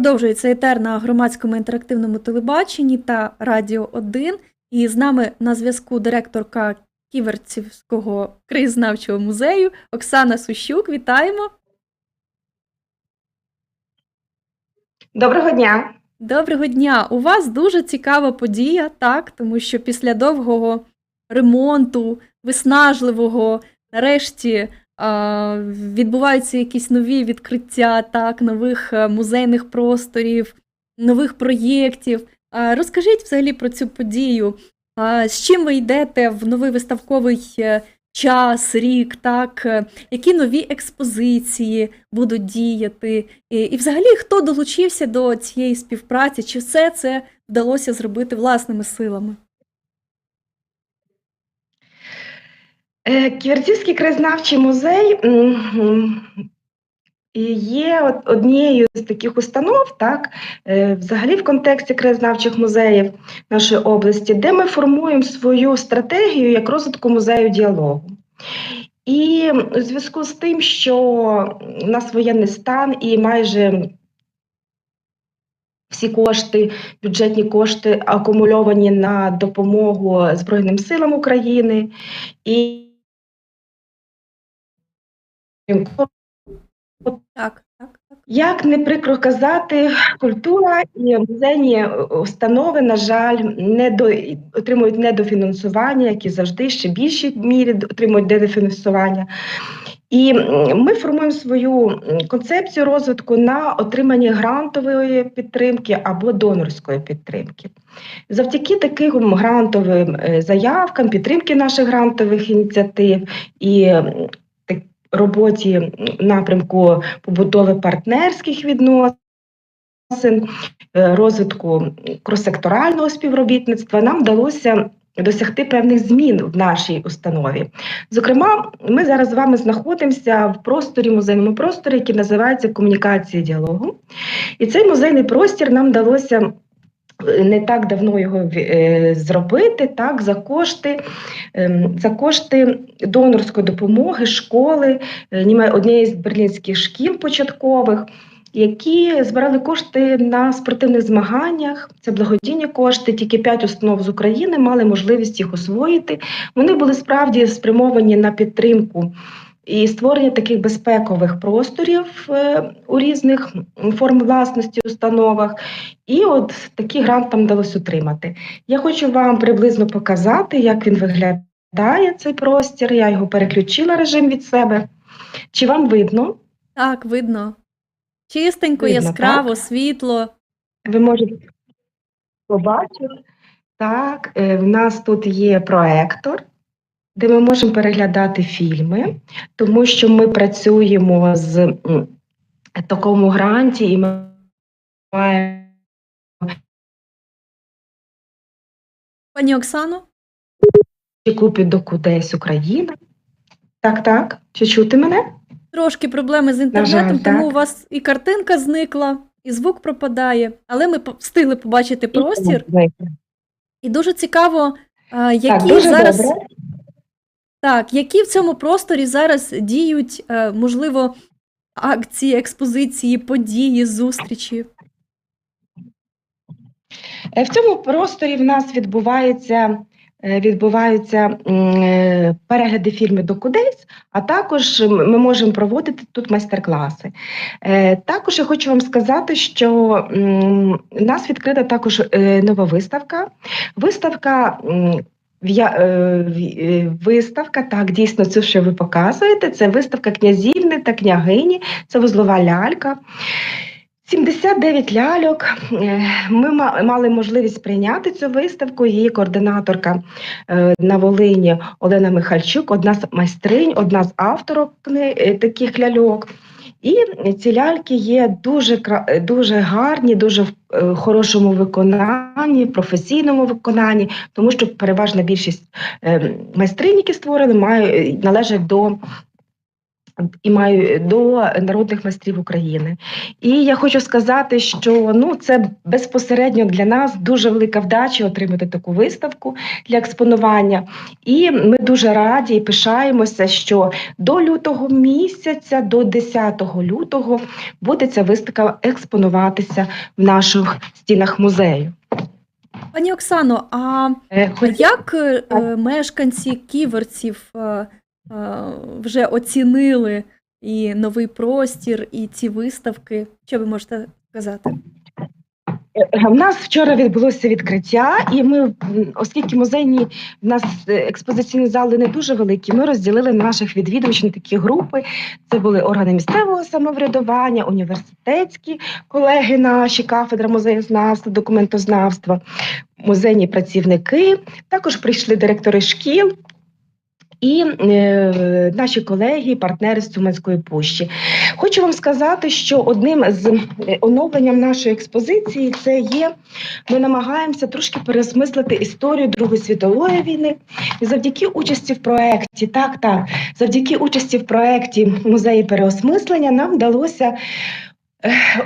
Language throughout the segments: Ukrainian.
Продовжується етер на громадському інтерактивному телебаченні та Радіо 1. І з нами на зв'язку директорка Ківерцівського краєзнавчого музею Оксана Сущук. Вітаємо! Доброго дня. Доброго дня! У вас дуже цікава подія, так, тому що після довгого ремонту, виснажливого, нарешті відбуваються якісь нові відкриття, так, нових е, музейних просторів, нових проєктів. Розкажіть взагалі про цю подію. З чим ви йдете в новий виставковий е, час, рік, так? Е, Які нові експозиції будуть діяти? І, і взагалі, хто долучився до цієї співпраці? Чи все це вдалося зробити власними силами? Ківерцівський краєзнавчий музей є однією з таких установ, так, е, взагалі в контексті краєзнавчих музеїв нашої області, де ми формуємо свою стратегію як розвитку музею діалогу. І у зв'язку з тим, що у нас воєнний стан і майже всі кошти, бюджетні кошти акумульовані на допомогу Збройним силам України і Так, так, так. як не прикро казати, культура і музейні установи, на жаль, не до отримують недофінансування, як і завжди, ще більшій мірі отримують недофінансування. І ми формуємо свою концепцію розвитку на отриманні грантової підтримки або донорської підтримки. Завдяки таким грантовим е, заявкам, підтримки наших грантових ініціатив і роботі напрямку побудови партнерських відносин, е, розвитку кросекторального співробітництва, нам вдалося досягти певних змін в нашій установі. Зокрема, ми зараз з вами знаходимося в просторі, музейному просторі, який називається комунікація діалогу. І цей музейний простір нам вдалося не так давно його е, зробити, так, за кошти, ем, за кошти донорської допомоги школи, е, однієї з берлінських шкіл початкових. Які збирали кошти на спортивних змаганнях, це благодійні кошти. Тільки п'ять установ з України мали можливість їх освоїти. Вони були справді спрямовані на підтримку і створення таких безпекових просторів е, у різних форм власності установах. І от такий грант там вдалося отримати. Я хочу вам приблизно показати, як він виглядає цей простір. Я його переключила режим від себе. Чи вам видно? Так, видно. Чистенько, Видно, яскраво, світло. Ви можете побачити. Так, е, в нас тут є проектор, де ми можемо переглядати фільми, тому що ми працюємо з такому гранті і ми маємо Пані Оксано? купі до кудись Україна. Так, так. Чи чути мене? Трошки проблеми з жаль, інтернетом, тому так. у вас і картинка зникла, і звук пропадає, але ми встигли побачити простір. І дуже цікаво, які Так, дуже зараз добре. Так, які в цьому просторі зараз діють, е, можливо, акції, експозиції, події, зустрічі. Е, В цьому просторі в нас відбувається, е, відбуваються перегляди фільмів до кудись, а також ми можемо проводити тут майстер-класи. Також я хочу вам сказати, що у нас відкрита також нова виставка. Виставка. Е, е, Виставка, так, дійсно, це, що ви показуєте, це виставка князівни та княгині, це вузлова лялька. 79 ляльок. Е, Ми ма- мали можливість прийняти цю виставку. Її координаторка на Волині Олена Михальчук, одна з майстринь, одна з авторок таких ляльок. І ці ляльки є дуже е, дуже гарні, дуже в е, хорошому виконанні, професійному виконанні, тому що переважна більшість е, майстринь, які створили, мають належать до і маю до народних майстрів України. І я хочу сказати, що ну це безпосередньо для нас дуже велика вдача отримати таку виставку для експонування. І ми дуже раді і пишаємося, що до лютого місяця, до 10 лютого, буде ця виставка експонуватися в наших стінах музею. Пані Оксано, а Е, як е, мешканці ківерців е, вже оцінили і новий простір, і ці виставки? Що ви можете сказати? Е, У нас вчора відбулося відкриття, і ми, оскільки музейні в нас е, експозиційні зали не дуже великі, ми розділили наших відвідувачів на такі групи. Це були органи місцевого самоврядування, університетські колеги наші, кафедра музеєзнавства, документознавства, музейні працівники. Також прийшли директори шкіл. І е, наші колеги, партнери з Цуманської пущі. Хочу вам сказати, що одним з е, оновленням нашої експозиції це є. Ми намагаємося трошки переосмислити історію Другої світової війни. І завдяки участі в проєкті, так, так, завдяки участі в проєкті музеї переосмислення нам вдалося.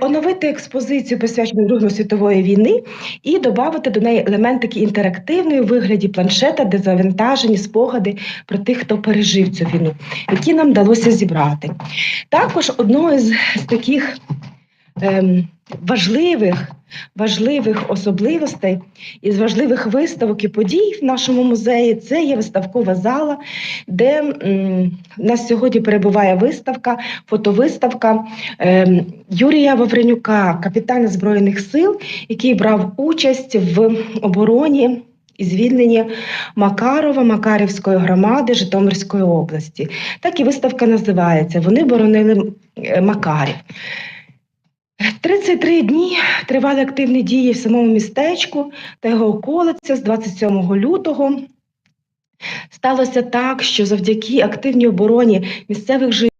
Оновити експозицію присвячену Другої світової війни і додати до неї елементики інтерактивної у вигляді планшета, де завантажені спогади про тих, хто пережив цю війну, які нам вдалося зібрати. Також одного з таких ем, важливих, важливих особливостей із важливих виставок і подій в нашому музеї це є виставкова зала, де в нас сьогодні перебуває виставка, фотовиставка ем, Юрія Вавренюка, капітана Збройних сил, який брав участь в обороні. І звільненні Макарова, Макарівської громади Житомирської області. Так і виставка називається. Вони боронили е, Макарів. 33 дні тривали активні дії в самому містечку та його околиця з 27 лютого. Сталося так, що завдяки активній обороні місцевих жителів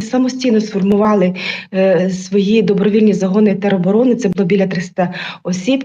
самостійно сформували е, свої добровільні загони тероборони. Це було біля 300 осіб.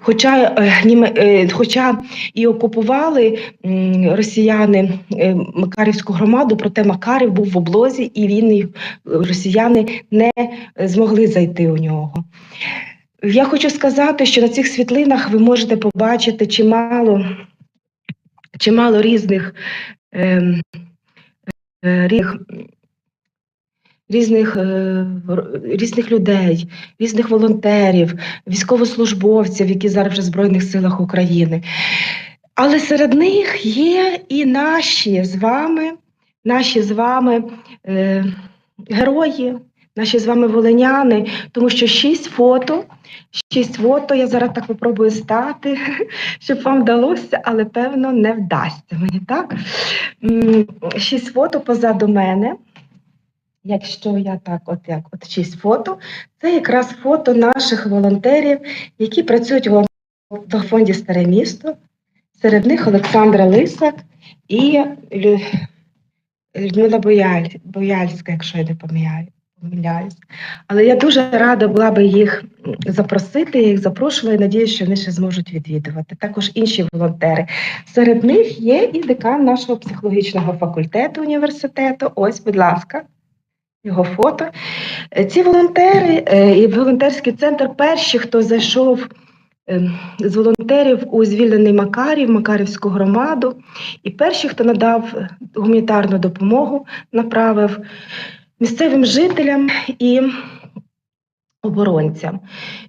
Хоча, е, е, хоча і окупували росіяни Макарівську громаду, проте Макарів був в облозі, і він росіяни не змогли зайти у нього. Я хочу сказати, що на цих світлинах ви можете побачити чимало, чимало різних, ем, різних, різних, е, різних людей, різних волонтерів, військовослужбовців, які зараз вже в Збройних силах України. Але серед них є і наші з вами, наші з вами е, герої, наші з вами волиняни, тому що шість фото, шість фото, я зараз так попробую стати, щоб вам вдалося, але певно не вдасться мені, так? Шість фото позаду мене. Якщо я так, от як от шість фото, це якраз фото наших волонтерів, які працюють в фонді Старе місто. Серед них Олександра Лисак і Людмила Бояль, Бояльська, якщо я не помиляю- помиляюсь. Але я дуже рада була би їх запросити, я їх запрошувала і надіюся, що вони ще зможуть відвідувати. Також інші волонтери. Серед них є і декан нашого психологічного факультету університету. Ось, будь ласка. Його фото. Ці волонтери е, і волонтерський центр перші, хто зайшов ем, з волонтерів у звільнений Макарів, Макарівську громаду, і перші, хто надав гуманітарну допомогу, направив місцевим жителям і оборонцям.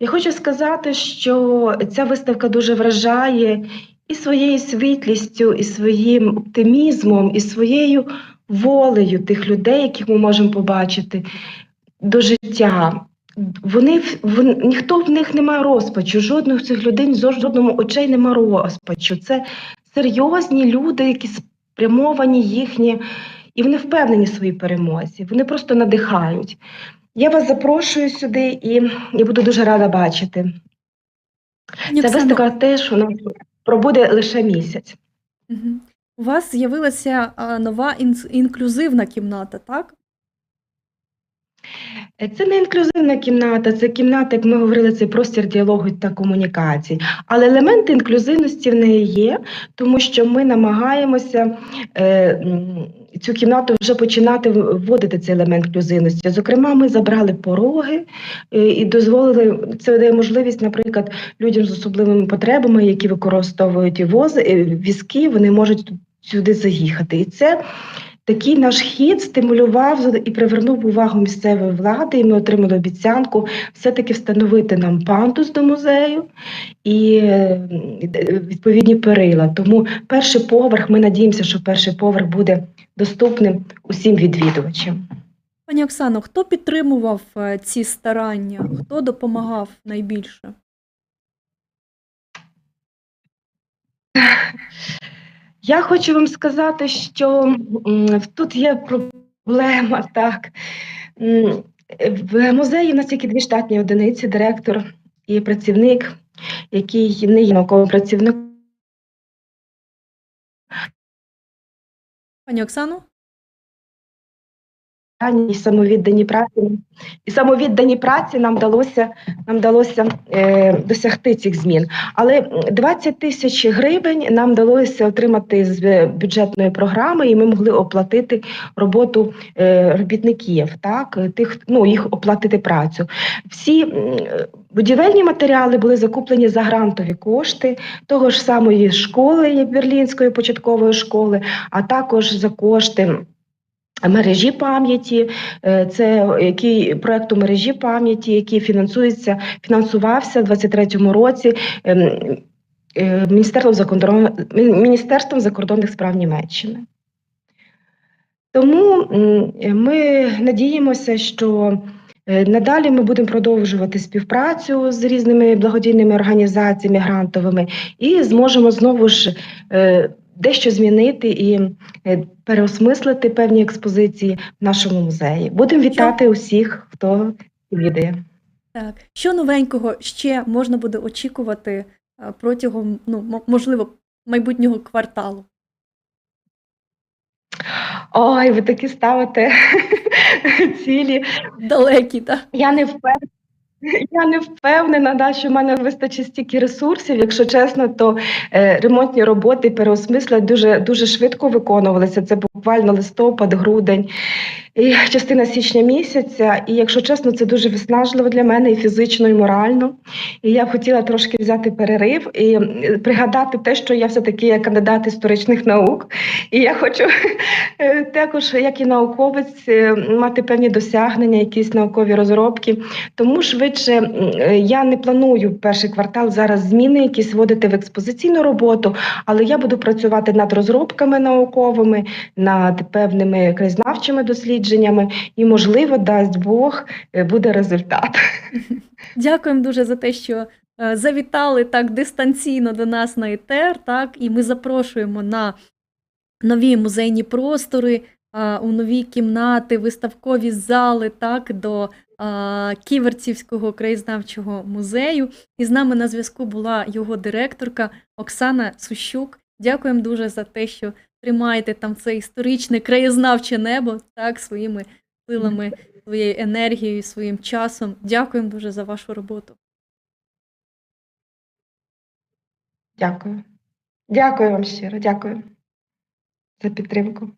Я хочу сказати, що ця виставка дуже вражає і своєю світлістю, і своїм оптимізмом, і своєю волею тих людей, яких ми можемо побачити до життя. Вони, в- ніхто в них не має розпачу, жодних цих людей, жодному очей немає розпачу. Це серйозні люди, які спрямовані їхні, і вони впевнені в своїй перемозі. Вони просто надихають. Я вас запрошую сюди і я буду дуже рада бачити. Ця виставка теж у нас пробуде лише місяць. у вас з'явилася нова інклюзивна кімната, так? Е, Це не інклюзивна кімната, це кімната, як ми говорили, це простір діалогу та комунікацій. Але елементи інклюзивності в неї є, тому що ми намагаємося е, цю кімнату вже починати вводити цей елемент інклюзивності. Зокрема, ми забрали пороги е, і дозволили це дає можливість, наприклад, людям з особливими потребами, які використовують вози, візки, вони можуть сюди заїхати. І це такий наш хід стимулював і привернув увагу місцевої влади. І ми отримали обіцянку все-таки встановити нам пандус до музею і е, відповідні перила. Тому перший поверх, ми надіємося, що перший поверх буде доступним усім відвідувачам. Пані Оксано, хто підтримував е, ці старання? Хто допомагав найбільше? Я хочу вам сказати, що тут є проблема, так. В музеї в нас тільки дві штатні одиниці, директор і працівник, який не є науковим працівником. Пані Оксано? І самовіддані праці. І самовіддані праці нам вдалося, нам вдалося е, досягти цих змін. Але м, 20 тисяч гривень нам вдалося отримати з бюджетної програми, і ми могли оплатити роботу е, робітників, так, тих, ну, їх оплатити працю. Всі е, будівельні матеріали були закуплені за грантові кошти того ж самої школи, Берлінської початкової школи, а також за кошти. Мережі пам'яті, е, це який проекту мережі пам'яті, який фінансується, фінансувався у 23-му році ем, е, Міністерством закордон- Міністерством закордонних справ Німеччини. Тому ми надіємося, що е, надалі ми будемо продовжувати співпрацю з різними благодійними організаціями грантовими і зможемо знову ж дещо змінити і е, переосмислити певні експозиції в нашому музеї. Будемо вітати усіх, хто відвідає. Так. Що новенького ще можна буде очікувати е, протягом, ну, можливо, майбутнього кварталу? Ой, ви такі ставите цілі. Далекі, так? Я не впевнена. Я не впевнена, да, що в мене вистачить стільки ресурсів. Якщо чесно, то е, ремонтні роботи переосмислення дуже дуже швидко виконувалися. Це буквально листопад, грудень і частина січня місяця. І якщо чесно, це дуже виснажливо для мене і фізично, і морально. І я б хотіла трошки взяти перерив і пригадати те, що я все-таки є кандидат історичних наук. І я хочу е, також, як і науковець, е, мати певні досягнення, якісь наукові розробки. Тому швидше м, е, я не планую перший квартал зараз зміни, якісь вводити в експозиційну роботу, але я буду працювати над розробками науковими, над певними краєзнавчими дослідженнями, і, можливо, дасть Бог, е, буде результат. Дякуємо дуже за те, що е, завітали так дистанційно до нас на ЕТР, так, і ми запрошуємо на нові музейні простори, у нові кімнати, виставкові зали, так, до Ківерцівського краєзнавчого музею. І з нами на зв'язку була його директорка Оксана Сущук. Дякуємо дуже за те, що тримаєте там це історичне краєзнавче небо так, своїми силами, своєю енергією, своїм часом. Дякуємо дуже за вашу роботу. Дякую. Дякую вам щиро, дякую за підтримку.